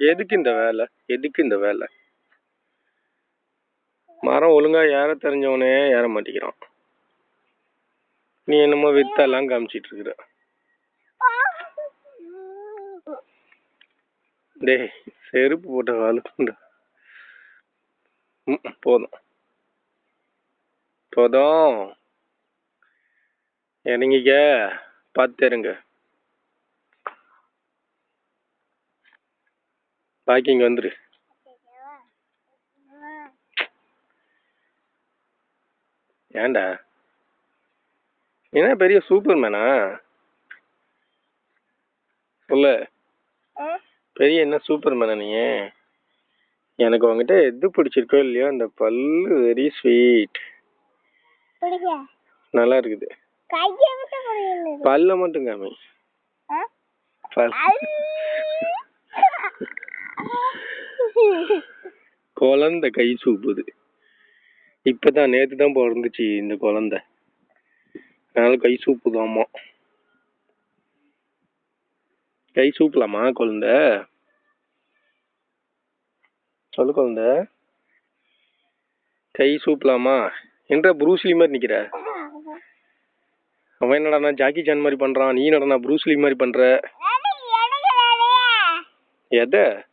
எதுக்கு இந்த வேலை? எதுக்கு இந்த வேலை? மரம் ஒழுங்கா ஏற தெரிஞ்சவனே ஏற மாட்டேங்கிறான். நீ என்னமோ வித்தெல்லாம் காமிச்சிட்டு இருக்கிற டேய் செருப்பு போட்ட வலுக்குண்டா ம், போதும். போதும். இறங்கிக்க. பார்த்து இருங்க பாக்கிங் வந்துரு ஏன்டா என்ன பெரிய சூப்பர் மேனா சொல்லு பெரிய என்ன சூப்பர் மேனா நீ எனக்கு உங்ககிட்ட எது பிடிச்சிருக்கோ இல்லையோ அந்த பல்லு வெரி ஸ்வீட் நல்லா இருக்குது பல்ல மட்டும் காமி பல் குழந்தை கை சூப்புது. இப்பதான் நேத்து தான் பிறந்துச்சு இந்த குழந்தை. அதனால கை சூப்புதாம்மா கை சூப்பலாமா குழந்தை? சொல்லு குழந்தை. கை சூப்பலாமா? என்ற ப்ரூஸ்லி மாதிரி நிக்கிற? அவன் என்னடா ஜாக்கி சான் மாதிரி பண்றான். நீ என்னடா ப்ரூஸ்லி மாதிரி பண்ற? எதை?